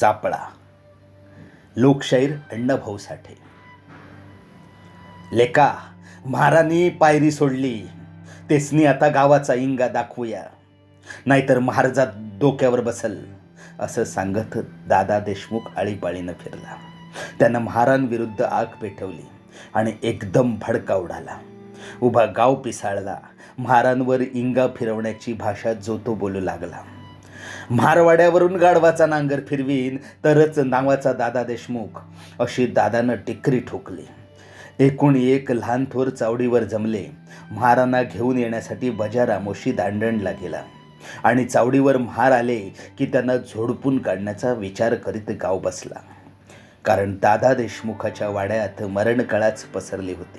सापळा. लोकशाहीर अण्णाभाऊ साठे. लेका महारानी पायरी सोडली. तेसनी आता गावाचा इंगा दाखवूया. नाहीतर महाराजा डोक्यावर बसल असं सांगत दादा देशमुख आळीपाळीनं फिरला. त्यानं महारांविरुद्ध आग पेटवली आणि एकदम भडका उडाला. उभा गाव पिसाळला. महारांवर इंगा फिरवण्याची भाषा जो तो बोलू लागला. मारवाड्यावरून गाढवाचा नांगर फिरवीन तरच नावाचा दादा देशमुख. अशी दादानं टिकरी ठोकली. एकूण एक लहान थोर चावडीवर जमले. महारांना घेऊन येण्यासाठी बजारा मोशी दांडणला गेला. आणि चावडीवर महार आले की त्यांना झोडपून काढण्याचा विचार करीत गाव बसला. कारण दादा देशमुखाच्या वाड्यात मरणकळाच पसरली होती.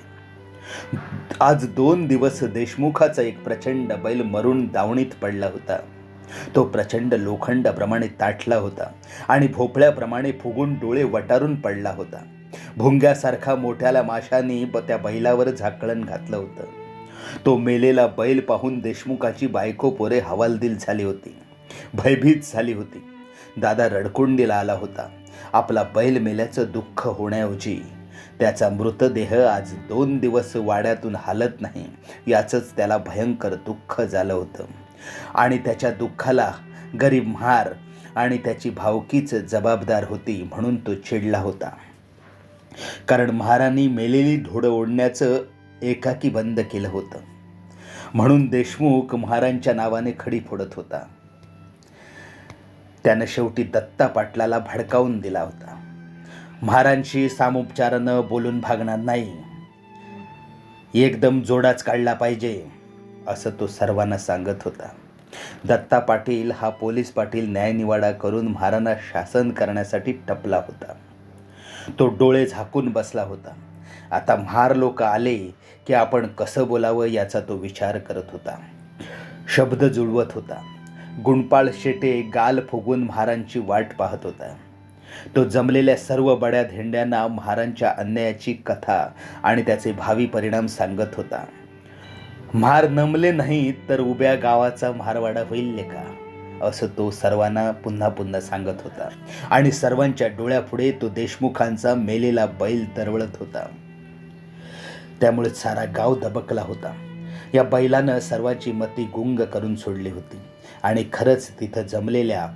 आज दोन दिवस देशमुखाचा एक प्रचंड बैल मरून दावणीत पडला होता. तो प्रचंड लोखंडाप्रमाणे ताटला होता आणि भोपळ्याप्रमाणे फुगून डोळे वटारून पडला होता. भुंग्यासारखा मोठ्याला माशांनी त्या बैलावर झाकळण घातलं होतं. तो मेलेला बैल पाहून देशमुखाची बायको पोरे हवालदिल झाली होती. भयभीत झाली होती. दादा रडकुंडीला आला होता. आपला बैल मेल्याचं दुःख होण्याऐवजी त्याचा मृतदेह आज दोन दिवस वाड्यातून हालत नाही याचंच त्याला भयंकर दुःख झालं होतं. आणि त्याच्या दुःखाला गरीब म्हार आणि त्याची भावकीच जबाबदार होती म्हणून तो चिडला होता. कारण महारानी मेलेली धुडं ओढण्याचं एकाकी बंद केलं होतं. म्हणून देशमुख महारांच्या नावाने खडी फोडत होता. त्यानं शेवटी दत्ता पाटलाला भडकावून दिला होता. महारांशी सामोपचारानं बोलून भागणार नाही. एकदम जोडाच काढला पाहिजे. असं तो सर्वांना सांगत होता. दत्ता पाटील हा पोलीस पाटील न्यायनिवाडा करून महारांना शासन करण्यासाठी टपला होता. तो डोळे झाकून बसला होता. आता महार लोक आले की आपण कसं बोलावं याचा तो विचार करत होता. शब्द जुळवत होता. गुणपाळ शेटे गाल फुगून महारांची वाट पाहत होता. तो जमलेल्या सर्व बड्या धेंड्यांना महारांच्या अन्यायाची कथा आणि त्याचे भावी परिणाम सांगत होता. म्हार नमले नाहीत तर उभ्या गावाचा म्हारवाडा होईल लेखा असं तो सर्वांना पुन्हा पुन्हा सांगत होता. आणि सर्वांच्या डोळ्यापुढे तो देशमुखांचा मेलेला बैल तरवळत होता. त्यामुळे सारा गाव दबकला होता. या बैलानं सर्वांची मती गुंग करून सोडली होती. आणि खरंच तिथं जमलेल्या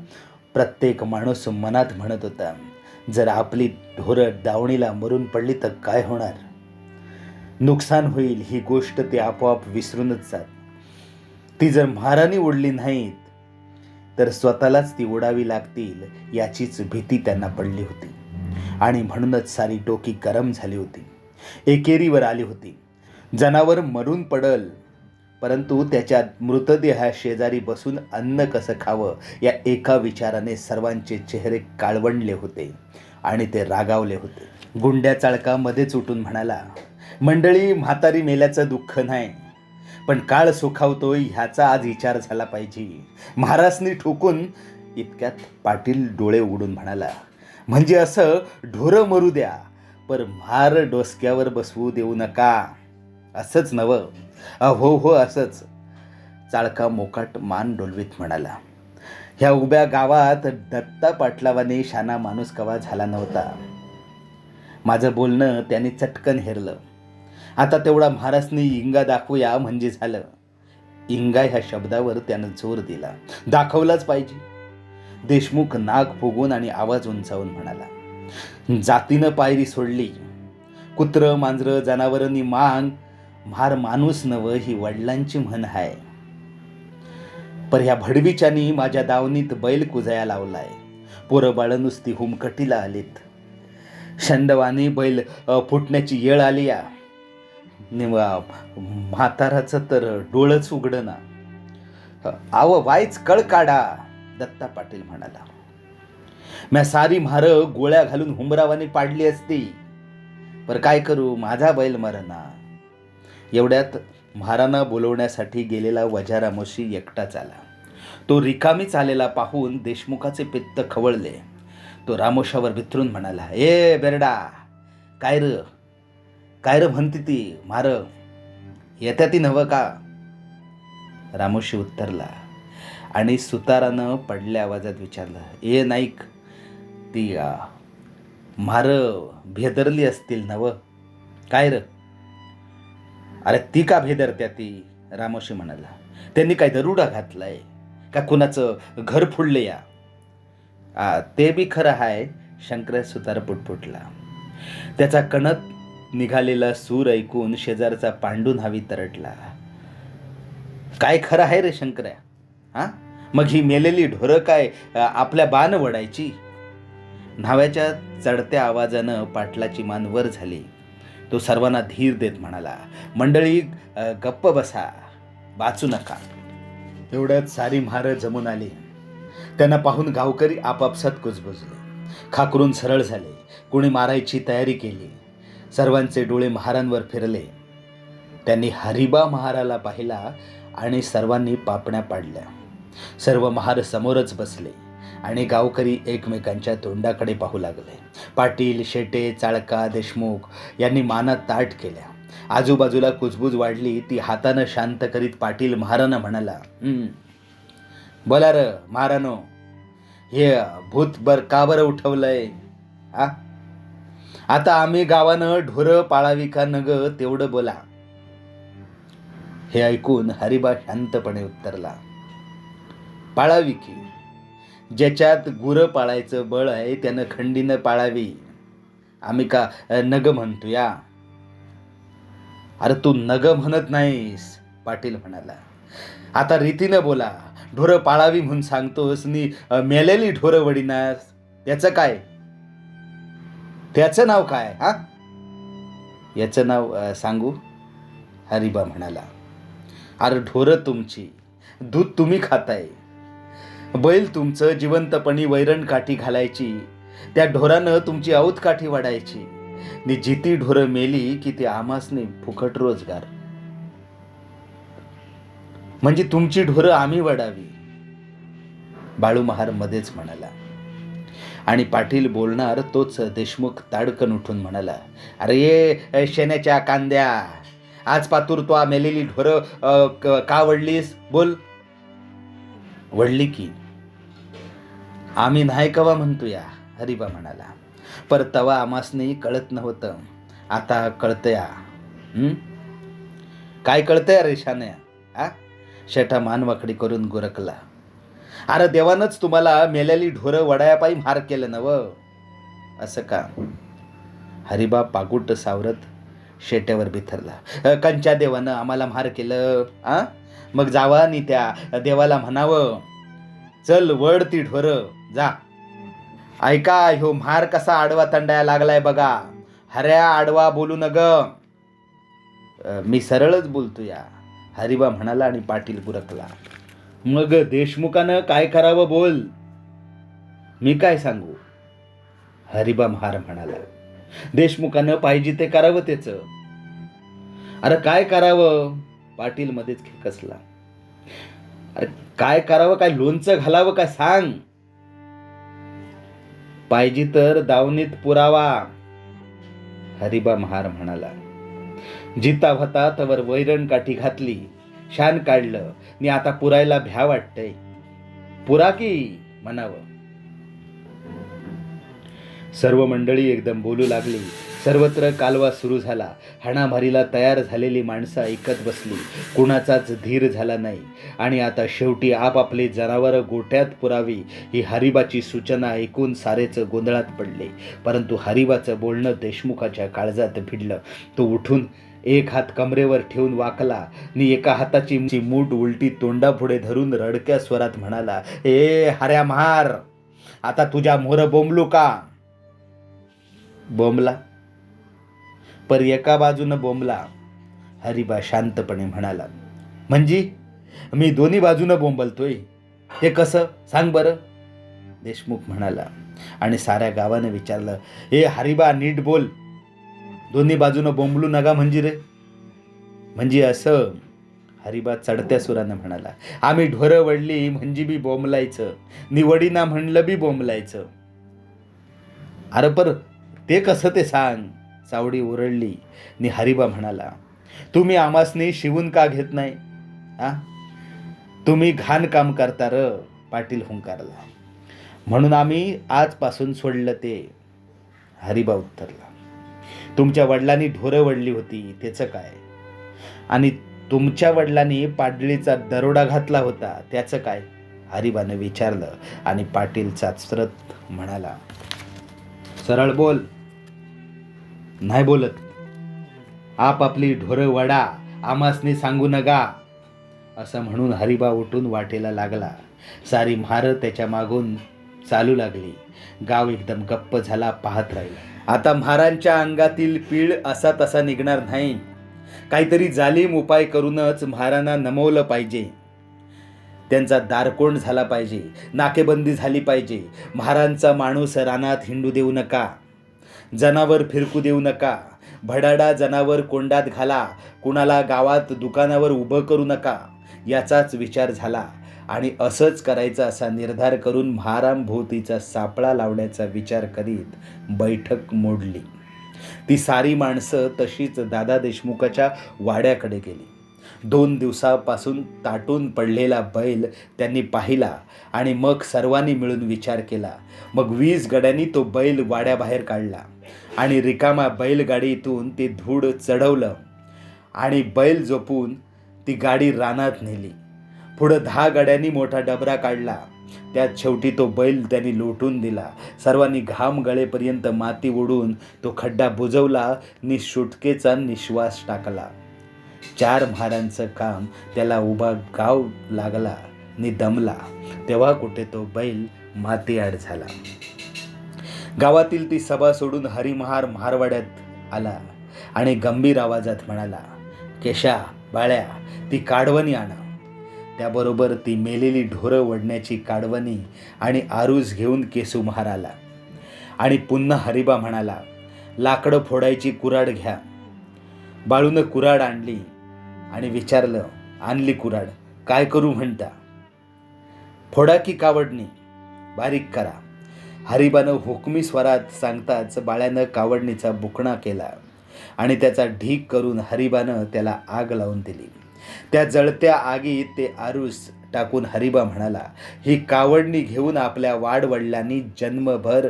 प्रत्येक माणूस मनात म्हणत होता जर आपली ढोरं दावणीला मरून पडली तर काय होणार? नुकसान होईल ही गोष्ट ते आपोआप विसरूनच जात ती जर महाराणी ओढली नाहीत तर स्वतःलाच ती उडावी लागतील याचीच भीती त्यांना पडली होती. आणि म्हणूनच सारी डोकी गरम झाली होती. एकेरीवर आली होती. जनावर मरून पडल परंतु त्याच्या मृतदेहा शेजारी बसून अन्न कसं खावं या एका विचाराने सर्वांचे चेहरे काळवंडले होते आणि ते रागावले होते. गुंड्या चाळकामध्येच उठून म्हणाला मंडळी म्हातारी मेल्याचं दुःख नाही. पण काळ सुखावतोय ह्याचा आज विचार झाला पाहिजे. महाराजनी ठोकून इतक्यात पाटील डोळे उघडून म्हणाला म्हणजे असं ढोरं मरू द्या पर मार डोसक्यावर बसवू देऊ नका. असंच नवं अहो हो असंच. चाळका मोकाट मान डोलवीत म्हणाला ह्या उभ्या गावात दत्ता पाटलावाने शाना माणूस कवा झाला नव्हता. माझं बोलणं त्याने चटकन हेरलं. आता तेवढा महाराजनी इंगा दाखवूया म्हणजे झालं. इंगा ह्या शब्दावर त्यानं जोर दिला. दाखवलाच पाहिजे. देशमुख नाक फुगून आणि आवाज उंचावून म्हणाला जातीनं पायरी सोडली. कुत्र मांजरं जनावरांनी मांग. मार माणूस नव ही वडिलांची म्हण आहे पर ह्या भडवीच्यानी माझ्या दावणीत बैल कुजाया लावलाय. पोरं बाळं नुसती हुमकटीला आलीत. शंडवानी बैल फुटण्याची येळ आली या. म्हाताराचं तर डोळंच उघडना. आव वायच कळ काढा दत्ता पाटील म्हणाला. म्या सारी म्हार गोळ्या घालून हुमरावानी पाडली असती. पर काय करू माझा बैल मरणा एवढ्यात म्हारांना बोलवण्यासाठी गेलेला वजारामोशी एकटाच आला. तो रिकामीच आलेला पाहून देशमुखाचे पित्त खवळले. तो रामोशावर वितरून म्हणाला ए बेरडा काय र? काय र म्हणती ती मार. येत्या ती नवं का? रामोशी उत्तरला. आणि सुतारानं पडल्या आवाजात विचारलं ए नाईक ती मार भेदरली असतील नव? काय र अरे ती का भेदरत्या ती? रामोशी म्हणाला. त्यांनी काय दरुडा घातलाय? का कुणाचं घर फुडले या? आ, ते बी खरं आहे शंकर सुतार पुटपुटला. त्याचा कणत निघालेला सूर ऐकून शेजारचा पांडू न्हावी तरटला. काय खरं आहे रे शंकर्या? हा? मग ही मेलेली ढोरं काय आपल्या बाण वडायची? न्हाव्याच्या चढत्या आवाजानं पाटलाची मान वर झाली. तो सर्वांना धीर देत म्हणाला मंडळी गप्प बसा. वाचू नका. एवढ्यात सारी म्हारं जमून आली. त्यांना पाहून गावकरी आपापसात कुजबुजले. खाकरून सरळ झाले. कोणी मारायची तयारी केली. सर्वांचे डोळे महारांवर फिरले. त्यांनी हरिबा महाराला पाहिला आणि सर्वांनी पापण्या पाडल्या. सर्व महार समोरच बसले आणि गावकरी एकमेकांच्या तोंडाकडे पाहू लागले. पाटील शेटे चाळका देशमुख यांनी माना ताट केल्या. आजूबाजूला कुजबूज वाढली ती हातानं शांत करीत पाटील महारानं म्हणाला बोला र महारानो हे भूत बर का बरं उठवलंय? आ? आता आम्ही गावानं ढोरं पाळावी का नग तेवढं बोला. हे ऐकून हरिबा शांतपणे उत्तरला. पाळावी की ज्याच्यात गुरं पाळायचं बळ आहे त्यानं खंडीनं पाळावी. आम्ही का नग म्हणतो या अरे तू नग म्हणत नाहीस पाटील म्हणाला. आता रीतीनं बोला ढोरं पाळावी म्हणून सांगतोस नी मेलेली ढोरं वडिनास त्याचं काय? त्याचं नाव काय? हा? याचं नाव सांगू? हरिबा म्हणाला. अरे ढोरं तुमची दूध तुम्ही खाताय. बैल तुमचं जिवंतपणी वैरण काठी घालायची. त्या ढोरानं तुमची औत काठी वाढायची. नि जिती ढोरं मेली की ती आमासने फुकट रोजगार. म्हणजे तुमची ढोरं आम्ही वाढावी. बाळू महार मध्येच म्हणाला. आणि पाटील बोलणार तोच देशमुख ताडकन उठून म्हणाला अरे शेण्याच्या कांद्या आज पातूर तो मेलेली ढोरं क- का वडलीस बोल. वडली की. आम्ही नाही कवा म्हणतोया हरिबा म्हणाला. पर तवा आमासनी कळत नव्हतं. आता कळतं या काय कळतंय अरे शान्या? आ? शेठा मानवाकडी करून गुरकला. अरे देवानंच तुम्हाला मेलेली ढोरं वडायापायी मार केलं नव. असं का? हरिबा पागुट सावरत शेट्यावर बिथरला. कंच्या देवानं आम्हाला मार केलं. आ? मग जावा नि त्या देवाला म्हणावं. चल वड ती ढोर जा. ऐका ह्यो म्हार कसा आडवा तंडाया लागलाय बघा. हऱ्या आडवा बोलू न ग मी सरळच बोलतो या हरिबा म्हणाला आणि पाटील बुरकला. मग देशमुखानं काय करावं बोल? मी काय सांगू? हरिबा महार म्हणाला देशमुखानं पाहिजे ते करावं त्याच. अरे काय करावं? पाटील मध्येच खेकसला अरे काय करावं काय लोणचं घालावं काय सांग. पाहिजे तर दावणीत पुरावा. हरिबा महार म्हणाला जिता होता तवर वैरण काठी घातली. शान काढलं. मी आता पुरायला भ्या वाटतंय. पुरा की म्हणावं सर्व मंडळी एकदम बोलू लागली. सर्वत्र कालवा सुरू झाला. हाणामारीला तयार झालेली माणसं ऐकत बसली. कुणाचाच धीर झाला नाही. आणि आता शेवटी आपापले जनावरं गोठ्यात पुरावी ही हरिबाची सूचना ऐकून सारेच गोंधळात पडले. परंतु हरिबाचं बोलणं देशमुखाच्या काळजात भिडलं. तो उठून एक हात कमरेवर ठेवून वाकला नि एका हाताची मूठ उलटी तोंडापुढे धरून रडक्या स्वरात म्हणाला ए हऱ्या महार आता तुझ्या मोर बोंबलू का? बोंबला. पर एका बाजूनं बोंबला. हरिबा शांतपणे म्हणाला म्हणजे मी दोन्ही बाजूनं बोंबलतोय? ते कसं? सांग बरं. देशमुख म्हणाला आणि साऱ्या गावानं विचारलं हे हरिबा नीट बोल. दोन्ही बाजूनं बोंबलू नका म्हणजे रे. म्हणजे असं. हरिबा चढत्या सुरानं म्हणाला आम्ही ढोरं वडली म्हणजे बी बोंबलायचं. निवडीना म्हणलं बी बोंबलायचं. अरे पर ते कसं ते सांग. चावडी ओरडली. नि हरिबा म्हणाला तुम्ही आमासनी शिवून का घेत नाही? हा तुम्ही घाण काम करता र. पाटील हुंकारला म्हणून आम्ही आजपासून सोडलं ते. हरिबा उत्तरला तुमच्या वडिलांनी ढोरं वडली होती त्याचं काय? आणि तुमच्या वडिलांनी पाडळीचा दरोडा घातला होता त्याचं काय? हरिबानं विचारलं आणि पाटील चाचरत म्हणाला सरळ बोल. नाही बोलत. आप आपली ढोरं वडा आमासने सांगू नका. असं म्हणून हरिबा उठून वाटेला लागला. सारी म्हारं त्याच्या मागून चालू लागली. गाव एकदम गप्प झाला पाहत राहिला. आता म्हारांच्या अंगातील पीळ असा तसा निघणार नाही. काहीतरी जालीम उपाय करूनच म्हारांना नमवलं पाहिजे. त्यांचा दारकोण झाला पाहिजे नाकेबंदी झाली पाहिजे. महारांचा माणूस रानात हिंडू देऊ नका जनावर फिरकू देऊ नका भडाडा जनावर कोंडात घाला कुणाला गावात दुकानावर उभं करू नका याचाच विचार झाला. आणि असंच करायचा असा निर्धार करून महारामभोवतीचा सापळा लावण्याचा विचार करीत बैठक मोडली. ती सारी माणसं तशीच दादा देशमुखाच्या वाड्याकडे गेली. दोन दिवसापासून ताटून पडलेला बैल त्यांनी पाहिला आणि मग सर्वांनी मिळून विचार केला. मग वीस गड्यांनी तो बैल वाड्याबाहेर काढला आणि रिकामा बैलगाडीतून ते धूळ चढवलं आणि बैल झोपून ती गाडी रानात नेली. पुढं दहा गाड्यांनी मोठा डबरा काढला. त्यात शेवटी तो बैल त्यांनी लोटून दिला. सर्वांनी घाम गळेपर्यंत माती ओढून तो खड्डा बुजवला नि सुटकेचा निश्वास टाकला. चार म्हारांचं काम त्याला उभा गाव लागला नि दमला. तेव्हा कुठे तो बैल मातीआड झाला. गावातील ती सभा सोडून हरिमहार महारवाड्यात आला आणि गंभीर आवाजात म्हणाला केशा बाळ्या ती काढवणी आणा. त्याबरोबर ती मेलेली ढोरं ओढण्याची काढवणी आणि आरूज घेऊन केसू महार आला आणि पुन्हा हरिबा म्हणाला लाकडं फोडायची कुराड घ्या. बाळूनं कुराड आणली आणि विचारलं आणली कुराड काय करू म्हणता? फोडा की कावडणी बारीक करा. हरिबानं हुकमी स्वरात सांगताच बाळ्यानं कावडणीचा बुकणा केला आणि त्याचा ढीक करून हरिबानं त्याला आग लावून दिली. त्या जळत्या आगीत ते आरूस टाकून हरिबा म्हणाला ही कावडणी घेऊन आपल्या वाडवडिलांनी जन्मभर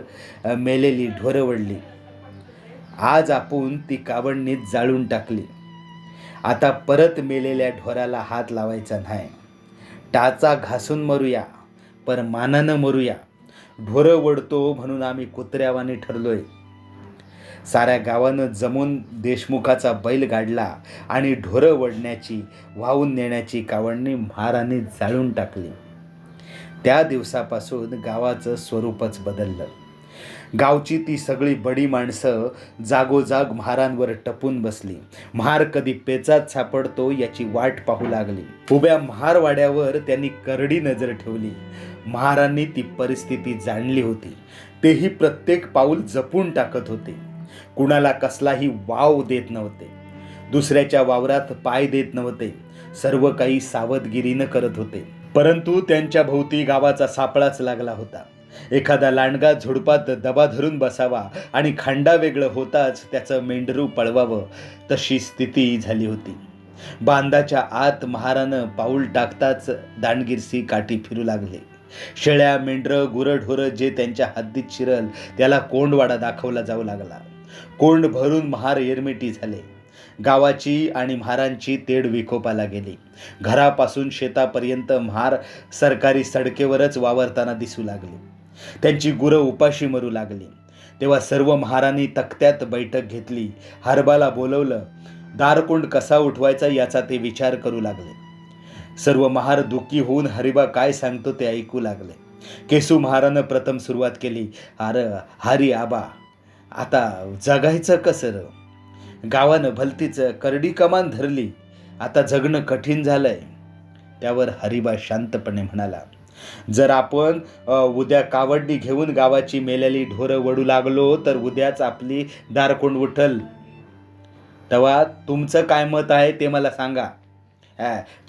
मेलेली ढोरवडली आज आपण ती कावडणीत जाळून टाकली. आता परत मेलेल्या ढोराला हात लावायचा नाही. टाचा घासून मरूया पर मानानं मरूया. ढोरं वडतो म्हणून आम्ही कुत्र्यावानी ठरलोय. साऱ्या गावानं जमून देशमुखाचा बैल गाडला आणि ढोरं वडण्याची वाहून नेण्याची कावडणी महाराने जाळून टाकली. त्या दिवसापासून गावाचं स्वरूपच बदललं. गावची ती सगळी बडी माणसं जागोजाग महारांवर टपून बसली. महार कधी पेचात सापडतो याची वाट पाहू लागली. उभ्या महारवाड्यावर त्यांनी करडी नजर ठेवली. महारांनी ती परिस्थिती जाणली होती. तेही प्रत्येक पाऊल जपून टाकत होते. कुणाला कसलाही वाव देत नव्हते. दुसऱ्याच्या वावरात पाय देत नव्हते. सर्व काही सावधगिरीनं करत होते. परंतु त्यांच्या भोवती गावाचा सापळाच लागला होता. एखादा लांडगा झुडपात दबा धरून बसावा आणि खांडा वेगळं होताच त्याचं मेंढरू पळवावं तशी स्थिती झाली होती. बांधाच्या आत महारानं पाऊल टाकताच दांडगिरसी काठी फिरू लागले. शेळ्या मेंढरं गुरंढोरं जे त्यांच्या हद्दीत शिरल त्याला कोंडवाडा दाखवला जाऊ लागला. कोंड भरून महार एरमिटी झाले. गावाची आणि म्हारांची तेढ विकोपाला गेली. घरापासून शेतापर्यंत म्हार सरकारी सडकेवरच वावरताना दिसू लागले. त्यांची गुरं उपाशी मरू लागली. तेव्हा सर्व महारांनी तक्त्यात बैठक घेतली. हरबाला बोलवलं दारकोंड कसा उठवायचा याचा ते विचार करू लागले. सर्व महार दुःखी होऊन हरिबा काय सांगतो ते ऐकू लागले. केसू महारानं प्रथम सुरुवात केली अर हरी आबा आता जगायचं कसं गावानं भलतीच करडी कमान धरली आता जगणं कठीण झालंय. त्यावर हरिबा शांतपणे म्हणाला जर आपण उद्या कावडणी घेऊन गावाची मेलेली ढोरं वडू लागलो तर उद्याच आपली दारकोंड उठल. तेव्हा तुमचं काय मत आहे ते मला सांगा.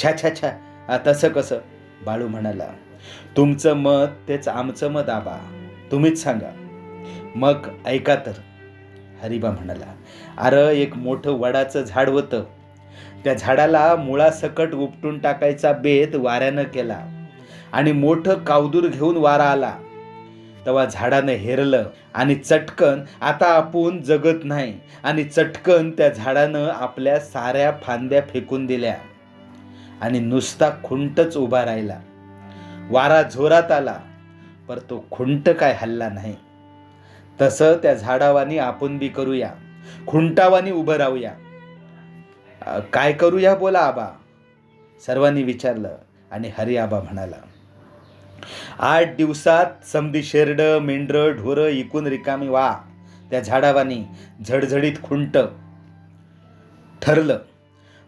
छा छा छा तसं कसं? बाळू म्हणाला तुमचं मत तेच आमचं मत आबा. तुम्हीच सांगा. मग ऐका तर. हरिबा म्हणाला अरे एक मोठं वडाचं झाड होतं. त्या झाडाला मुळासकट उपटून टाकायचा बेत वाऱ्यानं केला आणि मोठं कावदूर घेऊन वारा आला. तेव्हा झाडानं हेरलं आणि चटकन आता आपण जगत नाही आणि चटकन त्या झाडानं आपल्या साऱ्या फांद्या फेकून दिल्या आणि नुसता खुंटच उभा राहिला. वारा जोरात आला पर तो खुंट काय हल्ला नाही. तसं त्या झाडावानी आपण बी करूया. खुंटावानी उभं राहूया. काय करूया बोला आबा. सर्वांनी विचारलं आणि हरी आबा म्हणाला आठ दिवसात समधी शेरडं मेंढरं ढोरं इकून रिकामी वा त्या झाडावानी झडझडीत खुंट. ठरलं.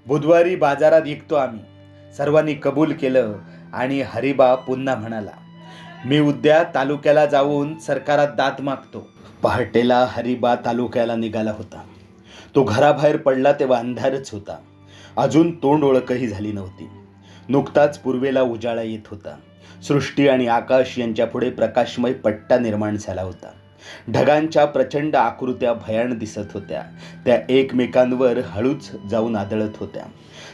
बुधवारी बाजारात विकतो आम्ही. सर्वांनी कबूल केलं आणि हरिबा पुन्हा म्हणाला मी उद्या तालुक्याला जाऊन सरकारात दात मागतो. पहाटेला हरिबा तालुक्याला निघाला होता. तो घराबाहेर पडला तेव्हा अंधारच होता. अजून तोंड ओळखही झाली नव्हती. नुकताच पूर्वेला उजाळा येत होता. सृष्टी आणि आकाश यांच्यापुढे प्रकाशमय पट्टा निर्माण झाला होता. ढगांच्या प्रचंड आकृत्या भयाण दिसत होत्या. त्या एकमेकांवर हळूच जाऊन आदळत होत्या.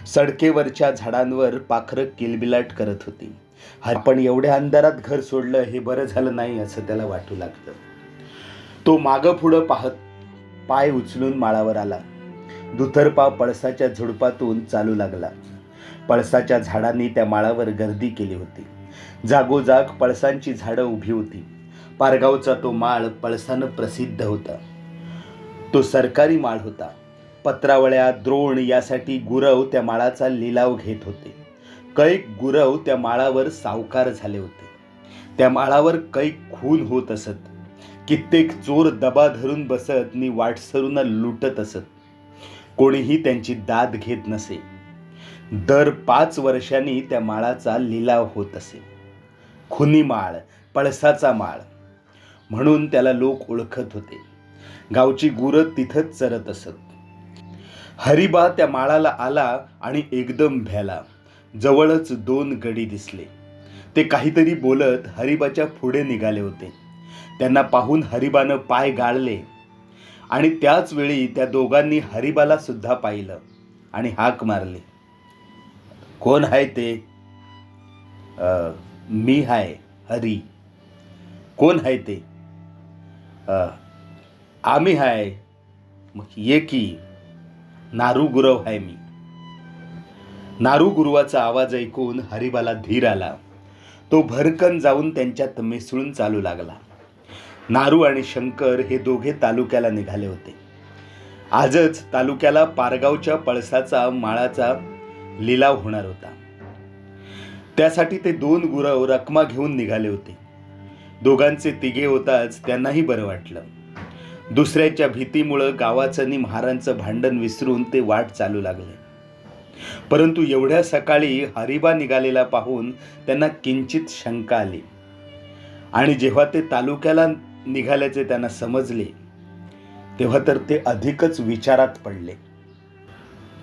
सडकेवरच्या झाडांवर पाखरं किलबिलाट करत होती. आपण एवढ्या अंधारात घर सोडलं हे बरं झालं नाही असं त्याला वाटू लागतं. तो मागं पुढं पाहत पाय उचलून माळावर आला. दुथरपा पळसाच्या झुडपातून चालू लागला. पळसाच्या झाडांनी त्या माळावर गर्दी केली होती. जागोजाग पळसांची झाडं उभी होती. पारगावचा तो माळ पळसानं प्रसिद्ध होता. तो सरकारी माळ होता. पत्रावळ्या द्रोण यासाठी गुरव त्या माळाचा लिलाव घेत होते. कैक गुरव त्या माळावर सावकार झाले होते. त्या माळावर कैक खून होत असत. कित्येक चोर दबा धरून बसत नि वाटसरूंना लुटत असत. कोणीही त्यांची दाद घेत नसे. दर पाच वर्षांनी त्या माळाचा लिलाव होत असे. खुनी माळ पळसाचा माळ म्हणून त्याला लोक ओळखत होते. गावची गुरं तिथंच चरत असत. हरिबा त्या माळाला आला आणि एकदम भ्याला. जवळच दोन गडी दिसले. ते काहीतरी बोलत हरिबाच्या पुढे निघाले होते. त्यांना पाहून हरिबानं पाय गाळले. आणि त्याच वेळी त्या दोघांनी हरिबाला सुद्धा पाहिलं आणि हाक मारली. कोण आहे ते? आ, मी हाय हरी. कोण आहे ते? आम्ही हाय मग ये की नारू गुरव आहे मी. नारू गुरुवाचा आवाज ऐकून हरिबाला धीर आला. तो भरकन जाऊन त्यांच्यात मिसळून चालू लागला. नारू आणि शंकर हे दोघे तालुक्याला निघाले होते. आजच तालुक्याला पारगावच्या पळसाचा माळाचा लिलाव होणार होता. त्यासाठी ते दोन गुरव रकमा घेऊन निघाले होते. दोघांचे तिघे होताच त्यांनाही बरं वाटलं. दुसऱ्याच्या भीतीमुळं गावाचं आणि महारांचं भांडण विसरून ते वाट चालू लागले. परंतु एवढ्या सकाळी हरिबा निघालेला पाहून त्यांना किंचित शंका आली. आणि जेव्हा ते तालुक्याला निघाल्याचे त्यांना समजले तेव्हा तर ते अधिकच विचारात पडले.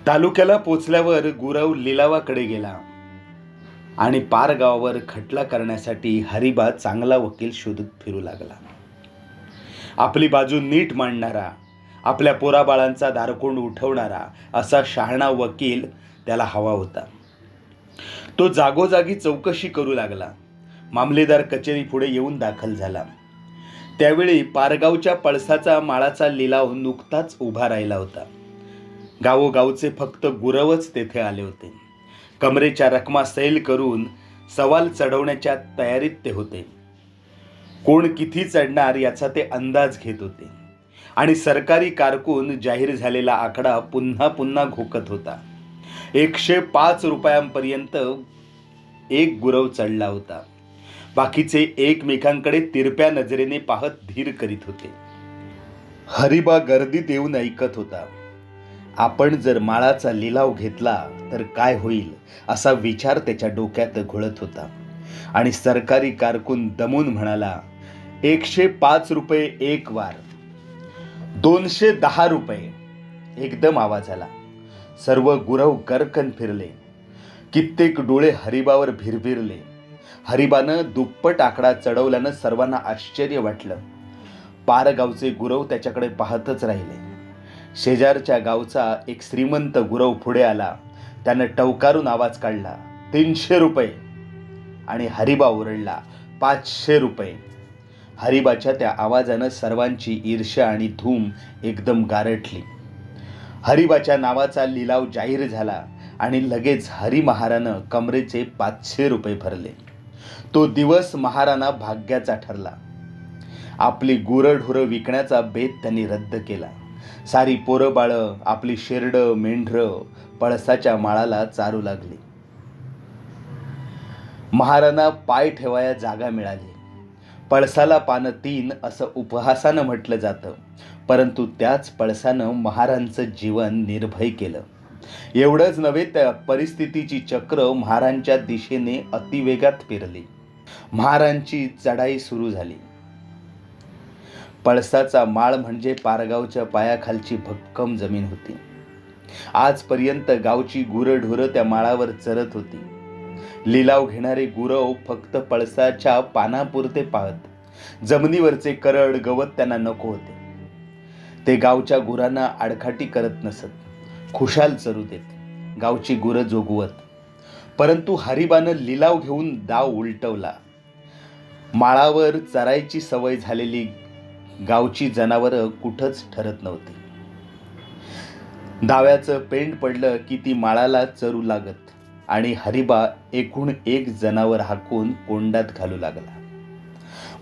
तालुक्याला पोचल्यावर गुरव लिलावाकडे गेला आणि पार गावावर खटला करण्यासाठी हरिबा चांगला वकील शोधत फिरू लागला. आपली बाजू नीट मांडणारा आपल्या पोराबाळांचा दारकोंड उठवणारा असा शहाणा वकील त्याला हवा होता. तो जागोजागी चौकशी करू लागला. मामलेदार कचेरी पुढे येऊन दाखल झाला. त्यावेळी पारगावच्या पळसाचा माळाचा लिलाव नुकताच उभा राहिला होता. गावोगावचे फक्त गुरवच तेथे आले होते. कमरेच्या रकमा सैल करून सवाल चढवण्याच्या तयारीत ते होते. कोण किती चढणार याचा ते अंदाज घेत होते. आणि सरकारी कारकून जाहीर झालेला आकडा पुन्हा पुन्हा घोकत होता. एकशे पाच रुपयांपर्यंत एक गुरव चढला होता. बाकीचे एकमेकांकडे तिरप्या नजरेने पाहत धीर करीत होते. हरिबा गर्दीत येऊन ऐकत होता. आपण जर माळाचा लिलाव घेतला तर काय होईल असा विचार त्याच्या डोक्यात घोळत होता. आणि सरकारी कारकून दमून म्हणाला एकशे पाच रुपये एक वार. दोनशे दहा रुपये. एकदम आवाज आला. सर्व गुरव गरकन फिरले. कित्येक डोळे हरिबावर भिरभिरले. हरिबानं दुप्पट आकडा चढवल्यानं सर्वांना आश्चर्य वाटलं. पारगावचे गुरव त्याच्याकडे पाहतच राहिले. शेजारच्या गावचा एक श्रीमंत गुरव पुढे आला. त्यानं टवकारून आवाज काढला तीनशे रुपये. आणि हरिबा ओरडला पाचशे रुपये. हरिबाच्या त्या आवाजानं सर्वांची ईर्ष्या आणि धूम एकदम गारटली हरिबाच्या नावाचा लिलाव जाहीर झाला आणि लगेच हरी महारानं कमरेचे पाचशे रुपये भरले. तो दिवस महाराणा भाग्याचा ठरला. आपली गुरढोरं विकण्याचा बेत त्यांनी रद्द केला. सारी पोरं बाळं आपली शेरडं मेंढरं पळसाच्या माळाला चारू लागली. महाराणा पाय ठेवाया जागा मिळाली. पळसाला पानं तीन असं उपहासानं म्हटलं जातं. परंतु त्याच पळसानं महारांचं जीवन निर्भय केलं. एवढंच नव्हे त्या परिस्थितीची चक्र महारांच्या दिशेने अतिवेगात फिरली. महारांची चढाई सुरू झाली. पळसाचा माळ म्हणजे पारगावच्या पायाखालची भक्कम जमीन होती. आजपर्यंत गावची गुरंढोरं त्या माळावर चरत होती. लिलाव घेणारे गुरव फक्त पळसाच्या पानापुरते पाहत. जमिनीवरचे करड गवत त्यांना नको होते. ते गावच्या गुरांना आडखाटी करत नसत. खुशाल चरू देत. गावची गुरं जोगवत. परंतु हरिबानं लिलाव घेऊन दाव उलटवला. माळावर चरायची सवय झालेली गावची जनावरं कुठंच ठरत नव्हती. दाव्याचं पेंड पडलं की ती माळाला चरू लागत. आणि हरिबा एकूण एक जनावर हाकून कोंडात घालू लागला.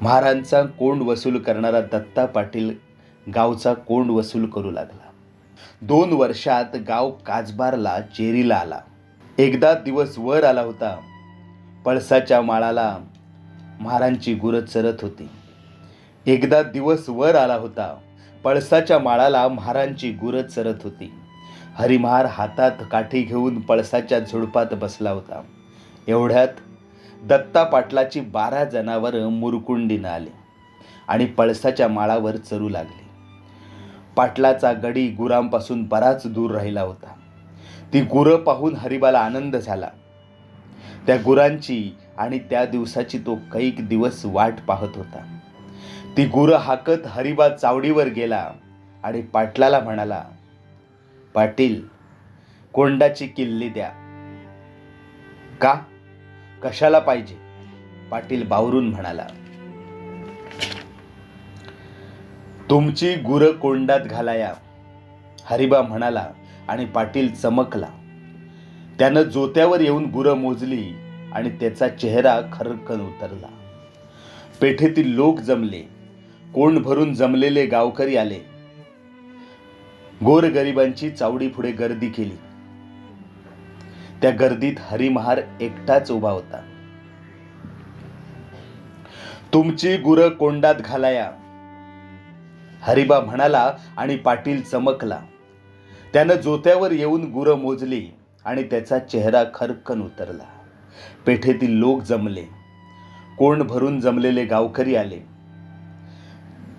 महारांचा कोंड वसूल करणारा दत्ता पाटील गावचा कोंड वसूल करू लागला. दोन वर्षात गाव काजबारला चेरीला आला. एकदा दिवस वर आला होता. पळसाच्या माळाला महारांची गुरं चरत होती. एकदा दिवस वर आला होता. पळसाच्या माळाला महारांची गुरं चरत होती. हरिमार हातात काठी घेऊन पळसाच्या झुडपात बसला होता. एवढ्यात दत्ता पाटलाची बारा जनावरं मुरकुंडीनं आले आणि पळसाच्या माळावर चरू लागली. पाटलाचा गडी गुरांपासून बराच दूर राहिला होता. ती गुरं पाहून हरिबाला आनंद झाला. त्या गुरांची आणि त्या दिवसाची तो कैक दिवस वाट पाहत होता. ती गुरं हाकत हरिबा चावडीवर गेला आणि पाटलाला म्हणाला पाटील कोंडाची किल्ली द्या. का? कशाला पाहिजे? पाटील बावरून म्हणाला. तुमची गुरं कोंडात घालाया. हरिबा म्हणाला आणि पाटील चमकला. त्यानं जोत्यावर येऊन गुरं मोजली आणि त्याचा चेहरा खरकन उतरला. पेठेतील लोक जमले. कोंड भरून जमलेले गावकरी आले. गोरगरिबांची चावडी पुढे गर्दी केली. त्या गर्दीत हरिमहार एकटाच उभा होता. तुमची गुरं कोंडात घालाया. हरिबा म्हणाला आणि पाटील चमकला. त्यानं जोत्यावर येऊन गुरं मोजली आणि त्याचा चेहरा खरकन उतरला. पेठेतील लोक जमले. कोंड भरून जमलेले गावकरी आले.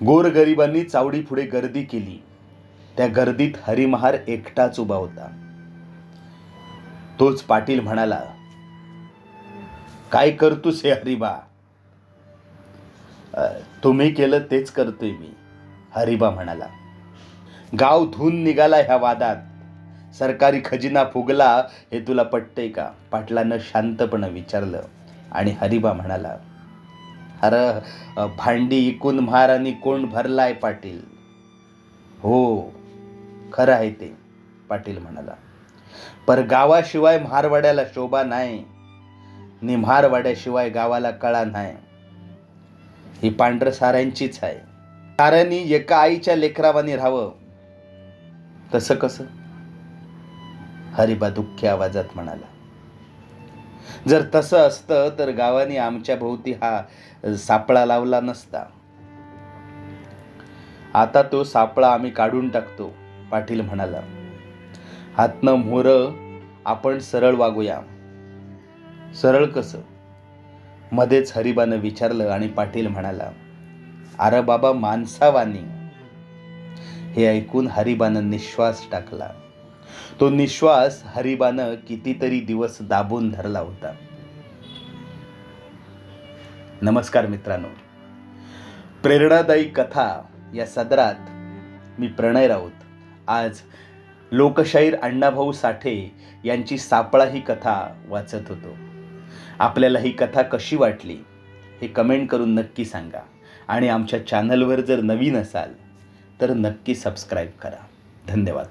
गोरगरिबांनी चावडी पुढे गर्दी केली. त्या गर्दीत हरिमहार एकटाच उभा होता. तोच पाटील म्हणाला काय करतोस हे हरिबा? तुम्ही केलं तेच करतोय मी हरिबा म्हणाला. गाव धुवून निघाला ह्या वादात. सरकारी खजिना फुगला हे तुला पटतंय का? पाटलानं शांतपणे विचारलं आणि हरिबा म्हणाला अर भांडी इकून महाराणी कोण भरलाय पाटील? हो खरं आहे ते पाटील म्हणाला. पर गावाशिवाय महारवाड्याला शोभा नाही नि महारवाड्याशिवाय गावाला कळा नाही. ही पांढर साऱ्यांचीच आहे. साऱ्यांनी एका आईच्या लेकरावानी राहावं. तसं कसं? हरिबा दुःखी आवाजात म्हणाला. जर तसं असतं तर गावाने आमच्या भोवती हा सापळा लावला नसता. आता तो सापळा आम्ही काढून टाकतो. पाटील म्हणाला हातनं मोर आपण सरळ वागूया. सरळ कसं? मध्येच हरिबानं विचारलं आणि पाटील म्हणाला अरे बाबा माणसावानी. हे ऐकून हरिबानं निश्वास टाकला. तो निश्वास हरिबानं कितीतरी दिवस दाबून धरला होता. नमस्कार मित्रांनो. प्रेरणादायी कथा या सदरात मी प्रणय राऊत. आज लोकशाहीर अण्णाभाऊ साठे यांची सापळा ही कथा वाचत होतो. आपल्याला ही कथा कशी वाटली हे कमेंट करून नक्की सांगा. आणि आमच्या चॅनलवर जर नवीन असाल तर नक्की सबस्क्राईब करा. धन्यवाद.